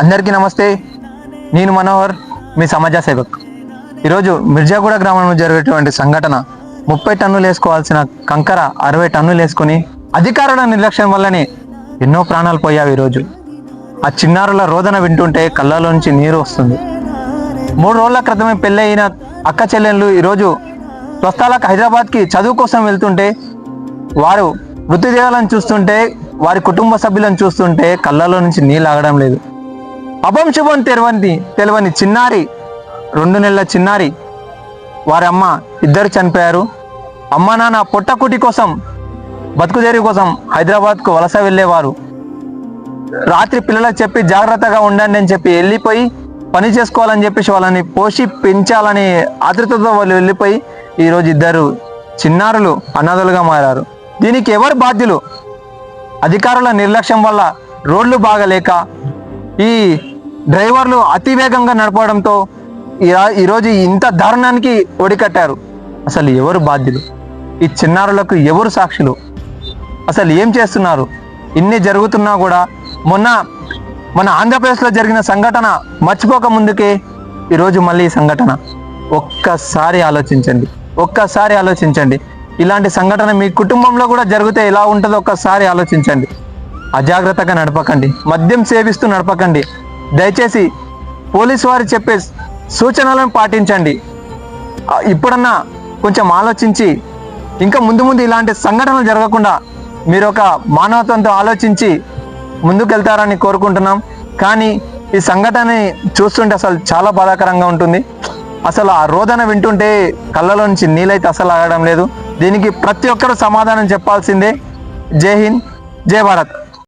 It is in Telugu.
అందరికీ నమస్తే. నేను మనోహర్ మీ సమాజ సేవక్. ఈరోజు మిర్జాగూడ గ్రామంలో జరిగేటువంటి సంఘటన ముప్పై టన్నులు వేసుకోవాల్సిన కంకర అరవై టన్నులు వేసుకుని అధికారుల నిర్లక్ష్యం వల్లనే ఎన్నో ప్రాణాలు పోయావు ఈరోజు. ఆ చిన్నారుల రోదన వింటుంటే కళ్ళలోంచి నీరు వస్తుంది. మూడు రోజుల క్రితమే పెళ్ళి అయిన అక్క చెల్లెళ్ళు ఈరోజు స్వస్థాలకు హైదరాబాద్కి చదువు కోసం వెళ్తుంటే వారు మృతదేహాలను చూస్తుంటే వారి కుటుంబ సభ్యులను చూస్తుంటే కళ్ళలో నుంచి నీళ్ళు ఆగడం లేదు. అపంశుభం తెరవంది తెలవని చిన్నారి రెండు నెలల చిన్నారి. వారి అమ్మ ఇద్దరు చనిపోయారు. అమ్మ నాన్న పొట్టకుటి కోసం బతుకుదేరి కోసం హైదరాబాద్కు వలస వెళ్ళేవారు. రాత్రి పిల్లలకు చెప్పి జాగ్రత్తగా ఉండండి అని చెప్పి వెళ్ళిపోయి పని చేసుకోవాలని చెప్పేసి వాళ్ళని పోషి పెంచాలని ఆతృతతో వాళ్ళు వెళ్ళిపోయి ఈరోజు ఇద్దరు చిన్నారులు అనాథలుగా మారారు. దీనికి ఎవరు బాధ్యులు? అధికారుల నిర్లక్ష్యం వల్ల రోడ్లు బాగలేక ఈ డ్రైవర్లు అతి వేగంగా నడపడంతో ఈ- ఈరోజు ఇంత దారుణానికి ఒడికట్టారు. అసలు ఎవరు బాధ్యులు? ఈ చిన్నారులకు ఎవరు సాక్షులు? అసలు ఏం చేస్తున్నారు? ఇన్ని జరుగుతున్నా కూడా మొన్న మన ఆంధ్రప్రదేశ్లో జరిగిన సంఘటన మర్చిపోక ముందుకే ఈరోజు మళ్ళీ ఈ సంఘటన. ఒక్కసారి ఆలోచించండి. ఒక్కసారి ఆలోచించండి. ఇలాంటి సంఘటన మీ కుటుంబంలో కూడా జరిగితే ఎలా ఉంటుందో ఒక్కసారి ఆలోచించండి. అజాగ్రత్తగా నడపకండి. మద్యం సేవిస్తూ నడపకండి. దయచేసి పోలీసు వారు చెప్పే సూచనలను పాటించండి. ఇప్పుడన్నా కొంచెం ఆలోచించి ఇంకా ముందు ముందు ఇలాంటి సంఘటనలు జరగకుండా మీరు ఒక మానవత్వంతో ఆలోచించి ముందుకెళ్తారని కోరుకుంటున్నాం. కానీ ఈ సంఘటనని చూస్తుంటే అసలు చాలా బాధాకరంగా ఉంటుంది. అసలు ఆ రోదన వింటుంటే కళ్ళలో నుంచి నీళ్ళైతే అసలు ఆగడం లేదు. దీనికి ప్రతి ఒక్కరు సమాధానం చెప్పాల్సిందే. జై హింద్ జై భారత్.